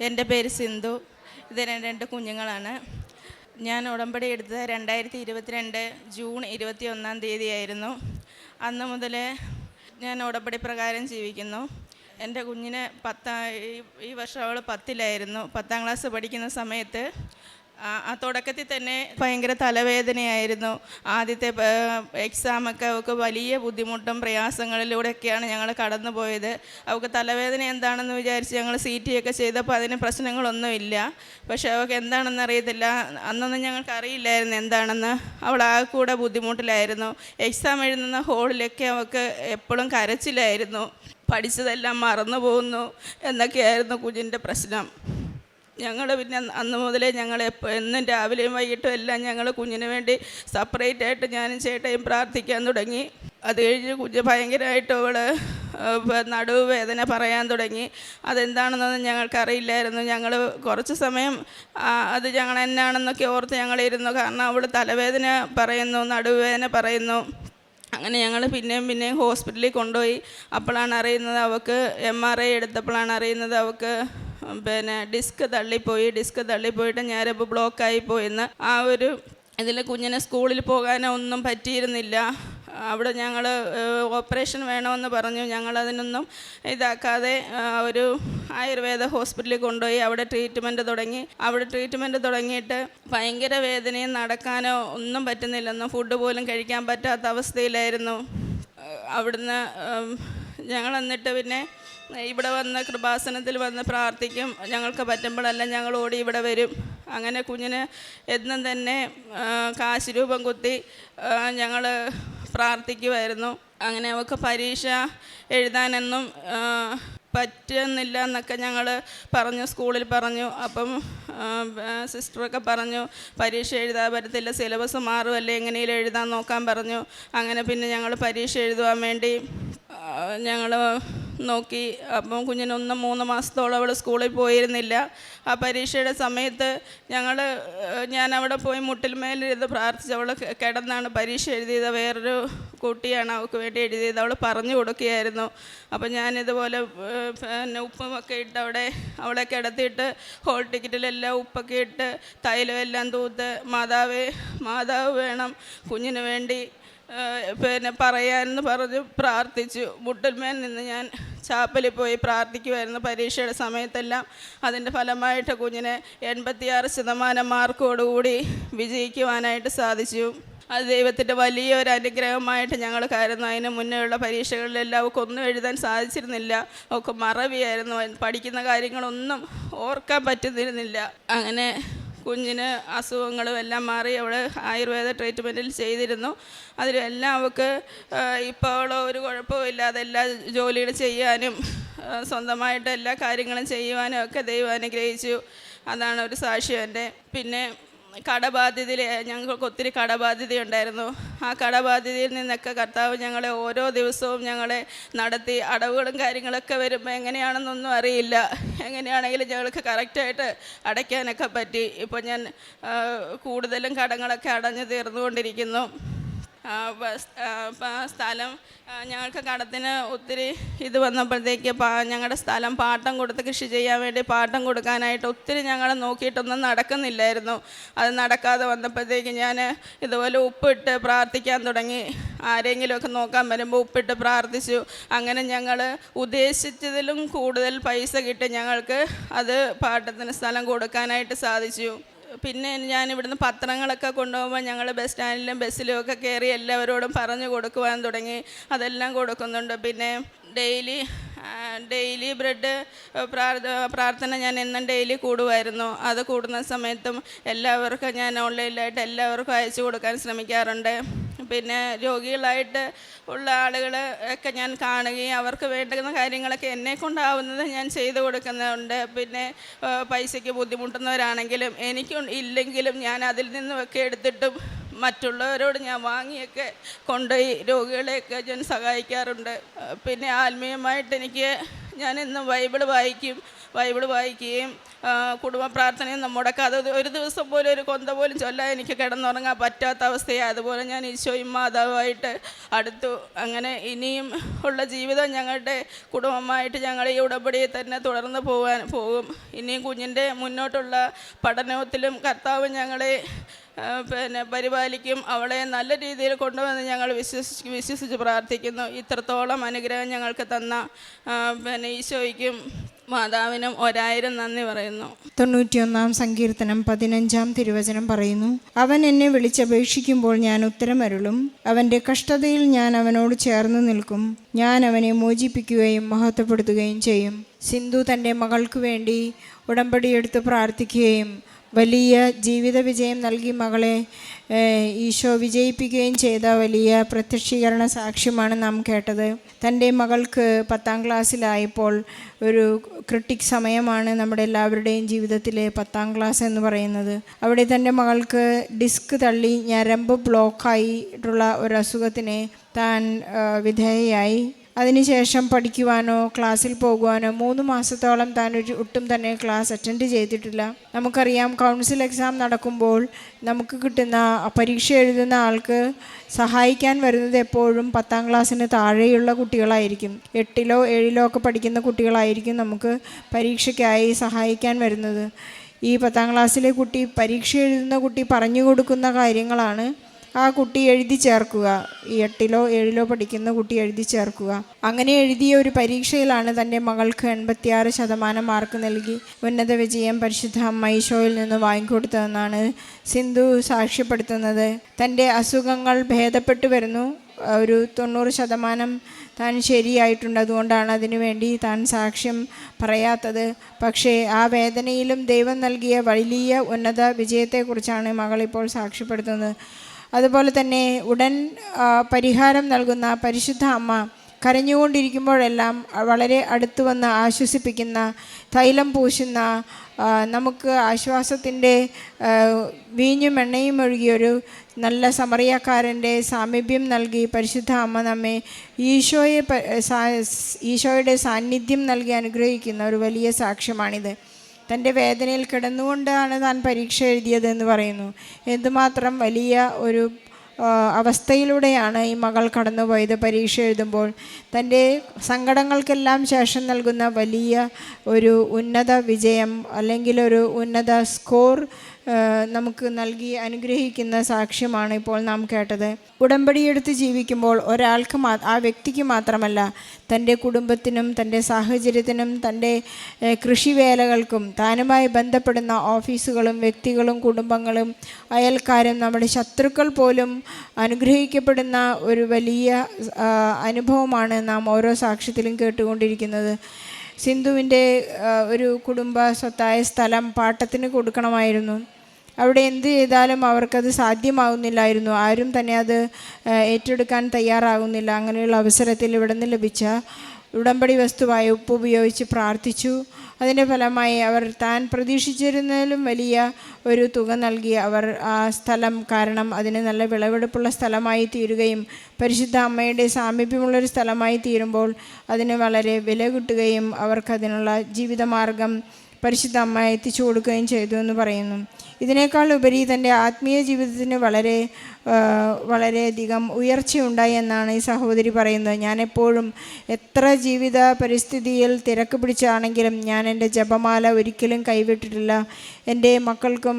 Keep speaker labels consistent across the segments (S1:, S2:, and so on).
S1: എന്റെ പേര് സിന്ധു. ഇത് രണ്ട് കുഞ്ഞുങ്ങളാണ്. ഞാൻ ഉടമ്പടി എടുത്തത് രണ്ടായിരത്തി ഇരുപത്തിരണ്ട് ജൂൺ ഇരുപത്തി ഒന്നാം തീയതിയായിരുന്നു. അന്ന് മുതൽ ഞാൻ ഉടമ്പടി പ്രകാരം ജീവിക്കുന്നു. എന്റെ കുഞ്ഞിന് പത്താ ഈ വർഷം അവൾ പത്തിലായിരുന്നു. പത്താം ക്ലാസ് പഠിക്കുന്ന സമയത്ത് ആ തുടക്കത്തിൽ തന്നെ ഭയങ്കര തലവേദനയായിരുന്നു. ആദ്യത്തെ എക്സാമൊക്കെ അവൾക്ക് വലിയ ബുദ്ധിമുട്ടും പ്രയാസങ്ങളിലൂടെയൊക്കെയാണ് ഞങ്ങൾ കടന്നു പോയത് അവൾക്ക് തലവേദന എന്താണെന്ന് വിചാരിച്ച് ഞങ്ങൾ സി ടി ഒക്കെ ചെയ്തപ്പോൾ അതിന് പ്രശ്നങ്ങളൊന്നുമില്ല. പക്ഷേ അവൾക്ക് എന്താണെന്ന് അറിയത്തില്ല. അന്നൊന്നും ഞങ്ങൾക്ക് അറിയില്ലായിരുന്നു എന്താണെന്ന്. അവൾ ആ കൂടെ ബുദ്ധിമുട്ടിലായിരുന്നു. എക്സാം എഴുതുന്ന ഹോളിലൊക്കെ അവൾക്ക് എപ്പോഴും കരച്ചിലായിരുന്നു. പഠിച്ചതെല്ലാം മറന്നു പോകുന്നു എന്നൊക്കെയായിരുന്നു കുഞ്ഞിന്റെ പ്രശ്നം. ഞങ്ങൾ പിന്നെ അന്ന് മുതലേ ഞങ്ങൾ എന്നും രാവിലെയും വൈകിട്ടും എല്ലാം ഞങ്ങൾ കുഞ്ഞിന് വേണ്ടി സെപ്പറേറ്റ് ആയിട്ട് ഞാനും ചേട്ടയും പ്രാർത്ഥിക്കാൻ തുടങ്ങി. അത് കഴിഞ്ഞ് കുഞ്ഞ് ഭയങ്കരമായിട്ട് അവൾ നടുവ് വേദന പറയാൻ തുടങ്ങി. അതെന്താണെന്നൊന്നും ഞങ്ങൾക്കറിയില്ലായിരുന്നു. ഞങ്ങൾ കുറച്ച് സമയം അത് ഞങ്ങൾ എന്നാണെന്നൊക്കെ ഓർത്ത് ഞങ്ങളിരുന്നു. കാരണം അവൾ തലവേദന പറയുന്നു നടുവേദന പറയുന്നു. അങ്ങനെ ഞങ്ങൾ പിന്നെയും പിന്നെയും ഹോസ്പിറ്റലിൽ കൊണ്ടുപോയി. അപ്പോഴാണ് അറിയുന്നത് അവൾക്ക് എം ആർ ഐ എടുത്തപ്പോഴാണ് അറിയുന്നത് അവൾക്ക് പിന്നെ ഡിസ്ക് തള്ളിപ്പോയി ഡിസ്ക് തള്ളിപ്പോയിട്ട് ഞരമ്പ് ബ്ലോക്കായി പോയെന്ന് ആ ഒരു ഇതിൽ കുഞ്ഞിനെ സ്കൂളിൽ പോകാനോ ഒന്നും പറ്റിയിരുന്നില്ല. അവിടെ ഞങ്ങൾ ഓപ്പറേഷൻ വേണമെന്ന് പറഞ്ഞു. ഞങ്ങളതിനൊന്നും ഇതാക്കാതെ ആ, ഒരു ആയുർവേദ ഹോസ്പിറ്റലിൽ കൊണ്ടുപോയി. അവിടെ ട്രീറ്റ്മെന്റ് തുടങ്ങി. അവിടെ ട്രീറ്റ്മെന്റ് തുടങ്ങിയിട്ട് ഭയങ്കര വേദനയും നടക്കാനോ ഒന്നും പറ്റുന്നില്ലെന്നും ഫുഡ് പോലും കഴിക്കാൻ പറ്റാത്ത അവസ്ഥയിലായിരുന്നു. അവിടുന്ന് ഞങ്ങൾ എന്നിട്ട് പിന്നെ ഇവിടെ വന്ന് കൃപാസനത്തിൽ വന്ന് പ്രാർത്ഥിക്കും. ഞങ്ങൾക്ക് പറ്റുമ്പോഴെല്ലാം ഞങ്ങൾ ഓടി ഇവിടെ വരും. അങ്ങനെ കുഞ്ഞിന് എന്നും തന്നെ കാശ് രൂപം കുത്തി ഞങ്ങൾ പ്രാർത്ഥിക്കുമായിരുന്നു അങ്ങനെ അവൾക്ക് പരീക്ഷ എഴുതാനെന്നും പറ്റുന്നില്ല എന്നൊക്കെ ഞങ്ങൾ പറഞ്ഞു സ്കൂളിൽ പറഞ്ഞു. അപ്പം സിസ്റ്ററൊക്കെ പറഞ്ഞു പരീക്ഷ എഴുതാൻ പറ്റത്തില്ല സിലബസ് മാറുമല്ലേ എങ്ങനെയും എഴുതാൻ നോക്കാൻ പറഞ്ഞു. അങ്ങനെ പിന്നെ ഞങ്ങൾ പരീക്ഷ എഴുതുവാൻ വേണ്ടി ഞങ്ങൾ നോക്കി. അപ്പം കുഞ്ഞിനൊന്ന് മൂന്ന് മാസത്തോളം അവൾ സ്കൂളിൽ പോയിരുന്നില്ല. ആ പരീക്ഷയുടെ സമയത്ത് ഞങ്ങൾ ഞാൻ അവിടെ പോയി മുട്ടിൽമേലിരുന്ന് പ്രാർത്ഥിച്ച് അവൾ കിടന്നാണ് പരീക്ഷ എഴുതിയത്. വേറൊരു കുട്ടിയാണ് അവൾക്ക് വേണ്ടി എഴുതിയത്. അവൾ പറഞ്ഞു കൊടുക്കുകയായിരുന്നു. അപ്പം ഞാനിതുപോലെ പിന്നെ ഉപ്പുമൊക്കെ ഇട്ട് അവിടെ അവളെ കിടത്തിയിട്ട് ഹോൾ ടിക്കറ്റിലെല്ലാം ഉപ്പൊക്കെ ഇട്ട് തൈലം എല്ലാം തൂത്ത് മാതാവ് മാതാവ് വേണം. കുഞ്ഞിന് വേണ്ടി പിന്നെ പറയാമെന്ന് പറഞ്ഞ് പ്രാർത്ഥിച്ചു. മുട്ടൽമേൽ നിന്ന് ഞാൻ ചാപ്പലിൽ പോയി പ്രാർത്ഥിക്കുമായിരുന്നു പരീക്ഷയുടെ സമയത്തെല്ലാം അതിന്റെ ഫലമായിട്ട് കുഞ്ഞിനെ എൺപത്തിയാറ് ശതമാനം മാർക്കോടുകൂടി വിജയിക്കുവാനായിട്ട് സാധിച്ചു. അത് ദൈവത്തിന്റെ വലിയൊരു അനുഗ്രഹമായിട്ട് ഞങ്ങൾ കരുതുന്നു അതിന് മുന്നേയുള്ള പരീക്ഷകളിലെല്ലാം ഒക്കെ ഒന്നും എഴുതാൻ സാധിച്ചിരുന്നില്ല. ഒക്കെ മറവിയായിരുന്നു. പഠിക്കുന്ന കാര്യങ്ങളൊന്നും ഓർക്കാൻ പറ്റുന്നിരുന്നില്ല. അങ്ങനെ കുഞ്ഞിന് അസുഖങ്ങളും എല്ലാം മാറി അവൾ ആയുർവേദ ട്രീറ്റ്മെന്റിൽ ചെയ്തിരുന്നു. അതിലെല്ലാം അവൾക്ക് ഇപ്പോൾ ഒരു കുഴപ്പമില്ലാതെ എല്ലാ ജോലികൾ ചെയ്യാനും സ്വന്തമായിട്ട് എല്ലാ കാര്യങ്ങളും ചെയ്യുവാനും ഒക്കെ ദൈവം അനുഗ്രഹിച്ചു. അതാണ് ഒരു സാക്ഷ്യം എന്റെ. പിന്നെ കടബാധ്യതയിൽ ഞങ്ങൾക്ക് ഒത്തിരി കടബാധ്യതയുണ്ടായിരുന്നു. ആ കടബാധ്യതയിൽ നിന്നൊക്കെ കർത്താവ് ഞങ്ങളെ ഓരോ ദിവസവും ഞങ്ങളെ നടത്തി അടവുകളും കാര്യങ്ങളൊക്കെ വരുമ്പോൾ എങ്ങനെയാണെന്നൊന്നും അറിയില്ല. എങ്ങനെയാണെങ്കിലും ഞങ്ങൾക്ക് കറക്റ്റായിട്ട് അടയ്ക്കാനൊക്കെ പറ്റി. ഇപ്പോൾ ഞാൻ കൂടുതലും കടങ്ങളൊക്കെ അടഞ്ഞു തീർന്നുകൊണ്ടിരിക്കുന്നു. സ്ഥലം ഞങ്ങൾക്ക് കടത്തിന് ഒത്തിരി ഇത് വന്നപ്പോഴത്തേക്ക് ഞങ്ങളുടെ സ്ഥലം പാട്ടം കൊടുത്ത് കൃഷി ചെയ്യാൻ വേണ്ടി പാട്ടം കൊടുക്കാനായിട്ട് ഒത്തിരി ഞങ്ങൾ നോക്കിയിട്ടൊന്നും നടക്കുന്നില്ലായിരുന്നു. അത് നടക്കാതെ വന്നപ്പോഴത്തേക്ക് ഞാൻ ഇതുപോലെ ഉപ്പിട്ട് പ്രാർത്ഥിക്കാൻ തുടങ്ങി. ആരെങ്കിലുമൊക്കെ നോക്കാൻ വരുമ്പോൾ ഉപ്പിട്ട് പ്രാർത്ഥിച്ചു. അങ്ങനെ ഞങ്ങൾ ഉദ്ദേശിച്ചതിലും കൂടുതൽ പൈസ കിട്ടി ഞങ്ങൾക്ക് അത് പാട്ടത്തിന് സ്ഥലം കൊടുക്കാനായിട്ട് സാധിച്ചു. പിന്നെ ഞാൻ ഇവിടുന്ന് പത്രങ്ങളൊക്കെ കൊണ്ടുപോകുമ്പോൾ ഞങ്ങൾ ബസ് സ്റ്റാൻഡിലും ബസ്സിലും ഒക്കെ കയറി എല്ലാവരോടും പറഞ്ഞു കൊടുക്കുവാൻ തുടങ്ങി. അതെല്ലാം കൊടുക്കുന്നുണ്ട്. പിന്നെ ഡെയിലി ഡെയിലി ബ്രെഡ് പ്രാർത്ഥന ഞാൻ എന്നും ഡെയിലി കൂടുമായിരുന്നു. അത് കൂടുന്ന സമയത്തും എല്ലാവർക്കും ഞാൻ ഓൺലൈനിലായിട്ട് എല്ലാവർക്കും അയച്ചു കൊടുക്കാൻ ശ്രമിക്കാറുണ്ട്. പിന്നെ രോഗികളായിട്ട് ഉള്ള ആളുകൾ ഒക്കെ ഞാൻ കാണുകയും അവർക്ക് വേണ്ടുന്ന കാര്യങ്ങളൊക്കെ എന്നെ കൊണ്ടാവുന്നത് ഞാൻ ചെയ്തു കൊടുക്കുന്നുണ്ട്. പിന്നെ പൈസയ്ക്ക് ബുദ്ധിമുട്ടുന്നവരാണെങ്കിലും എനിക്കും ഇല്ലെങ്കിലും ഞാൻ അതിൽ നിന്നുമൊക്കെ എടുത്തിട്ടും മറ്റുള്ളവരോട് ഞാൻ വാങ്ങിയൊക്കെ കൊണ്ടുപോയി രോഗികളെയൊക്കെ ഞാൻ സഹായിക്കാറുണ്ട്. പിന്നെ ആത്മീയമായിട്ട് എനിക്ക് ഞാൻ ഇന്നും ബൈബിൾ വായിക്കും ബൈബിൾ വായിക്കുകയും കുടുംബ പ്രാർത്ഥനയും നമ്മുടെ കഥ ഒരു ദിവസം പോലും ഒരു കൊന്ത പോലും ചൊല്ലാൻ എനിക്ക് കിടന്നുറങ്ങാൻ പറ്റാത്ത അവസ്ഥയാണ് അതുപോലെ ഞാൻ ഈശോയും മാതാവുമായിട്ട് അടുത്തു. അങ്ങനെ ഇനിയും ഉള്ള ജീവിതം ഞങ്ങളുടെ കുടുംബമായിട്ട് ഞങ്ങൾ ഈ ഉടമ്പടിയിൽ തന്നെ തുടർന്ന് പോകാൻ പോകും. ഇനിയും കുഞ്ഞിന്റെ മുന്നോട്ടുള്ള പഠനത്തിലും കർത്താവ് ഞങ്ങളെ പിന്നെ പരിപാലിക്കും അവളെ നല്ല രീതിയിൽ കൊണ്ടുവന്ന് ഞങ്ങൾ വിശ്വസിച്ച് വിശ്വസിച്ച് പ്രാർത്ഥിക്കുന്നു. ഇത്രത്തോളം അനുഗ്രഹം ഞങ്ങൾക്ക് തന്ന പിന്നെ ഈശോയ്ക്കും മാതാവിനും ഒരായിരം നന്ദി പറയുന്നു.
S2: തൊണ്ണൂറ്റിയൊന്നാം സങ്കീർത്തനം പതിനഞ്ചാം തിരുവചനം പറയുന്നു അവൻ എന്നെ വിളിച്ചപേക്ഷിക്കുമ്പോൾ ഞാൻ ഉത്തരമരുളും അവന്റെ കഷ്ടതയിൽ ഞാൻ അവനോട് ചേർന്ന് നിൽക്കും. ഞാൻ അവനെ മോചിപ്പിക്കുകയും മഹത്വപ്പെടുത്തുകയും ചെയ്യും. സിന്ധു തന്റെ മകൾക്ക് വേണ്ടി ഉടമ്പടിയെടുത്ത് പ്രാർത്ഥിക്കുകയും വലിയ ജീവിത വിജയം നൽകി മകളെ ഈശോ വിജയിപ്പിക്കുകയും ചെയ്ത വലിയ പ്രത്യക്ഷീകരണ സാക്ഷ്യമാണ് നാം കേട്ടത്. തന്റെ മകൾക്ക് പത്താം ക്ലാസ്സിലായപ്പോൾ ഒരു ക്രിട്ടിക് സമയമാണ് നമ്മുടെ എല്ലാവരുടെയും ജീവിതത്തിലെ പത്താം ക്ലാസ് എന്ന് പറയുന്നത്. അവിടെ തന്റെ മകൾക്ക് ഡിസ്ക് തള്ളി ഞരമ്പ് ബ്ലോക്കായിട്ടുള്ള ഒരു അസുഖത്തിന് താൻ വിധേയയായി. അതിനുശേഷം പഠിക്കുവാനോ ക്ലാസ്സിൽ പോകുവാനോ മൂന്ന് മാസത്തോളം താൻ ഒരു ഒട്ടും തന്നെ ക്ലാസ് അറ്റൻഡ് ചെയ്തിട്ടില്ല. നമുക്കറിയാം കൗൺസിൽ എക്സാം നടക്കുമ്പോൾ നമുക്ക് കിട്ടുന്ന പരീക്ഷ എഴുതുന്ന ആൾക്ക് സഹായിക്കാൻ വരുന്നത് എപ്പോഴും പത്താം ക്ലാസ്സിന് താഴെയുള്ള കുട്ടികളായിരിക്കും. എട്ടിലോ ഏഴിലോ ഒക്കെ പഠിക്കുന്ന കുട്ടികളായിരിക്കും നമുക്ക് പരീക്ഷയ്ക്കായി സഹായിക്കാൻ വരുന്നത്. ഈ പത്താം ക്ലാസ്സിലെ കുട്ടി പരീക്ഷ എഴുതുന്ന കുട്ടി പറഞ്ഞു കൊടുക്കുന്ന കാര്യങ്ങളാണ് ആ കുട്ടി എഴുതി ചേർക്കുക. എട്ടിലോ ഏഴിലോ പഠിക്കുന്ന കുട്ടി എഴുതി ചേർക്കുക. അങ്ങനെ എഴുതിയ ഒരു പരീക്ഷയിലാണ് തന്റെ മകൾക്ക് എൺപത്തിയാറ് ശതമാനം മാർക്ക് നൽകി. ഉന്നത വിജയം പരിശുദ്ധ മൈഷോയിൽ നിന്ന് വാങ്ങിക്കൊടുത്തതെന്നാണ് സിന്ധു സാക്ഷ്യപ്പെടുത്തുന്നത്. തന്റെ അസുഖങ്ങൾ ഭേദപ്പെട്ടു വരുന്നു. ഒരു തൊണ്ണൂറ് ശതമാനം താൻ ശരിയായിട്ടുണ്ട്. അതുകൊണ്ടാണ് അതിനുവേണ്ടി താൻ സാക്ഷ്യം പറയാത്തത്. പക്ഷേ ആ വേദനയിലും ദൈവം നൽകിയ വലിയ ഉന്നത വിജയത്തെക്കുറിച്ചാണ് മകളിപ്പോൾ സാക്ഷ്യപ്പെടുത്തുന്നത്. അതുപോലെ തന്നെ ഉടൻ പരിഹാരം നൽകുന്ന പരിശുദ്ധ അമ്മ കരഞ്ഞുകൊണ്ടിരിക്കുമ്പോഴെല്ലാം വളരെ അടുത്തു വന്ന് ആശ്വസിപ്പിക്കുന്ന തൈലം പൂശുന്ന നമുക്ക് ആശ്വാസത്തിന്റെ വീഞ്ഞും എണ്ണയും ഒഴുകിയൊരു നല്ല സമറിയക്കാരന്റെ സാമീപ്യം നൽകി പരിശുദ്ധ അമ്മ നമ്മെ ഈശോയെ ഈശോയുടെ സാന്നിധ്യം നൽകി അനുഗ്രഹിക്കുന്ന ഒരു വലിയ സാക്ഷ്യമാണിത്. തന്റെ വേദനയിൽ കിടന്നുകൊണ്ടാണ് താൻ പരീക്ഷ എഴുതിയതെന്ന് പറയുന്നു. എന്തുമാത്രം വലിയ ഒരു അവസ്ഥയിലൂടെയാണ് ഈ മകൾ കടന്നുപോയത് പരീക്ഷ എഴുതുമ്പോൾ. തന്റെ സങ്കടങ്ങൾക്കെല്ലാം ശേഷം നൽകുന്ന വലിയ ഒരു ഉന്നത വിജയം അല്ലെങ്കിൽ ഒരു ഉന്നത സ്കോർ നമുക്ക് നൽകി അനുഗ്രഹിക്കുന്ന സാക്ഷ്യമാണ് ഇപ്പോൾ നാം കേട്ടത്. ഉടമ്പടിയെടുത്ത് ജീവിക്കുമ്പോൾ ഒരാൾക്ക് മാ ആ വ്യക്തിക്ക് മാത്രമല്ല തന്റെ കുടുംബത്തിനും തന്റെ സാഹചര്യത്തിനും തന്റെ കൃഷിവേലകൾക്കും താനുമായി ബന്ധപ്പെടുന്ന ഓഫീസുകളും വ്യക്തികളും കുടുംബങ്ങളും അയൽക്കാരും നമ്മുടെ ശത്രുക്കൾ പോലും അനുഗ്രഹിക്കപ്പെടുന്ന ഒരു വലിയ അനുഭവമാണ് നാം ഓരോ സാക്ഷ്യത്തിലും കേട്ടുകൊണ്ടിരിക്കുന്നത്. സിന്ധുവിന്റെ ഒരു കുടുംബ സ്വത്തായ സ്ഥലം പാട്ടത്തിന് കൊടുക്കണമായിരുന്നു. അവിടെ എന്ത് ചെയ്താലും അവർക്കത് സാധ്യമാകുന്നില്ലായിരുന്നു ആരും തന്നെ അത് ഏറ്റെടുക്കാൻ തയ്യാറാകുന്നില്ല അങ്ങനെയുള്ള അവസരത്തിൽ ഇവിടെ നിന്ന് ലഭിച്ച ഉടമ്പടി വസ്തുവായ ഉപ്പ് ഉപയോഗിച്ച് പ്രാർത്ഥിച്ചു. അതിന്റെ ഫലമായി അവർ താൻ പ്രതീക്ഷിച്ചിരുന്നതിലും വലിയ ഒരു തുക നൽകി. അവർ ആ സ്ഥലം കാരണം അതിന് നല്ല വിളവെടുപ്പുള്ള സ്ഥലമായി തീരുകയും പരിശുദ്ധ അമ്മയുടെ സാമീപ്യമുള്ളൊരു സ്ഥലമായി തീരുമ്പോൾ അതിന് വളരെ വില കിട്ടുകയും അവർക്കതിനുള്ള ജീവിതമാർഗം പരിശുദ്ധ അമ്മ എത്തിച്ചു കൊടുക്കുകയും ചെയ്തു എന്ന് പറയുന്നു. ഇതിനേക്കാൾ ഉപരി തന്റെ ആത്മീയ ജീവിതത്തിന് വളരെ വളരെയധികം ഉയർച്ചയുണ്ടായി എന്നാണ് ഈ സഹോദരി പറയുന്നത്. ഞാനെപ്പോഴും എത്ര ജീവിത പരിസ്ഥിതിയിൽ തിരക്ക് പിടിച്ചാണെങ്കിലും ഞാൻ എന്റെ ജപമാല ഒരിക്കലും കൈവിട്ടിട്ടില്ല. എന്റെ മക്കൾക്കും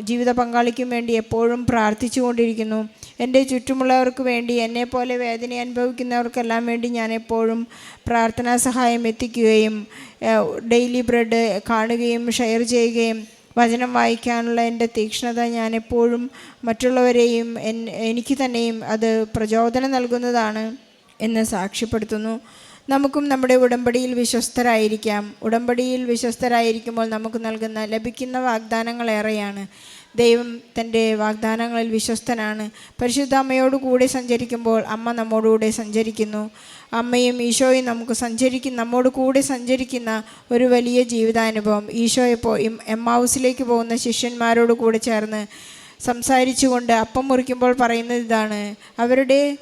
S2: ജീവിത പങ്കാളിക്കും വേണ്ടി എപ്പോഴും പ്രാർത്ഥിച്ചു കൊണ്ടിരിക്കുന്നു. എന്റെ ചുറ്റുമുള്ളവർക്ക് വേണ്ടി എന്നെപ്പോലെ വേദന അനുഭവിക്കുന്നവർക്കെല്ലാം വേണ്ടി ഞാൻ എപ്പോഴും പ്രാർത്ഥനാ സഹായം എത്തിക്കുകയും ഡെയിലി ബ്രെഡ് കാണുകയും ഷെയർ ചെയ്യുകയും വചനം വായിക്കാനുള്ള എന്റെ തീക്ഷ്ണത ഞാൻ എപ്പോഴും മറ്റുള്ളവരെയും എനിക്ക് തന്നെയും അത് പ്രചോദനം നൽകുന്നതാണ് എന്ന് സാക്ഷ്യപ്പെടുത്തുന്നു. നമുക്കും നമ്മുടെ ഉടമ്പടിയിൽ വിശ്വസ്തരായിരിക്കാം. ഉടമ്പടിയിൽ വിശ്വസ്തരായിരിക്കുമ്പോൾ നമുക്ക് നൽകുന്ന ലഭിക്കുന്ന വാഗ്ദാനങ്ങൾ ഏറെയാണ് ദൈവം തന്റെ വാഗ്ദാനങ്ങളിൽ വിശ്വസ്തനാണ്. പരിശുദ്ധ അമ്മയോട് കൂടെ സഞ്ചരിക്കുമ്പോൾ അമ്മ നമ്മോടുകൂടെ സഞ്ചരിക്കുന്നു. അമ്മയും ഈശോയും നമുക്ക് സഞ്ചരിക്കുന്ന നമ്മോട് കൂടെ സഞ്ചരിക്കുന്ന ഒരു വലിയ ജീവിതാനുഭവം. ഈശോ ഇപ്പോൾ എം ഹൗസിലേക്ക് പോകുന്ന ശിഷ്യന്മാരോട് കൂടെ ചേർന്ന് സംസാരിച്ചുകൊണ്ട് അപ്പം മുറിക്കുമ്പോൾ പറയുന്നത് ഇതാണ്. അവരുടെ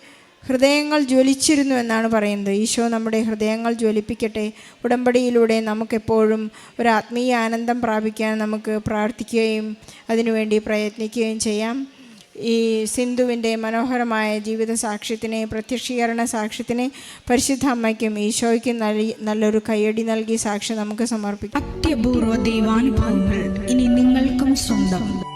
S2: ഹൃദയങ്ങൾ ജ്വലിച്ചിരുന്നു എന്നാണ് പറയുന്നത്. ഈശോ നമ്മുടെ ഹൃദയങ്ങൾ ജ്വലിപ്പിക്കട്ടെ. ഉടമ്പടിയിലൂടെ നമുക്കെപ്പോഴും ഒരു ആത്മീയ ആനന്ദം പ്രാപിക്കാൻ നമുക്ക് പ്രാർത്ഥിക്കുകയും അതിനുവേണ്ടി പ്രയത്നിക്കുകയും ചെയ്യാം. ഈ സിന്ധുവിന്റെ മനോഹരമായ ജീവിത സാക്ഷ്യത്തിനെ പ്രത്യക്ഷീകരണ സാക്ഷ്യത്തിനെ പരിശുദ്ധ അമ്മയ്ക്കും ഈശോയ്ക്കും നൽകി നല്ലൊരു കയ്യടി നൽകി സാക്ഷ്യം നമുക്ക് സമർപ്പിക്കാം.
S3: അത്യപൂർവ ദൈവാനുഭവങ്ങൾ ഇനി നിങ്ങൾക്കും സ്വന്തം.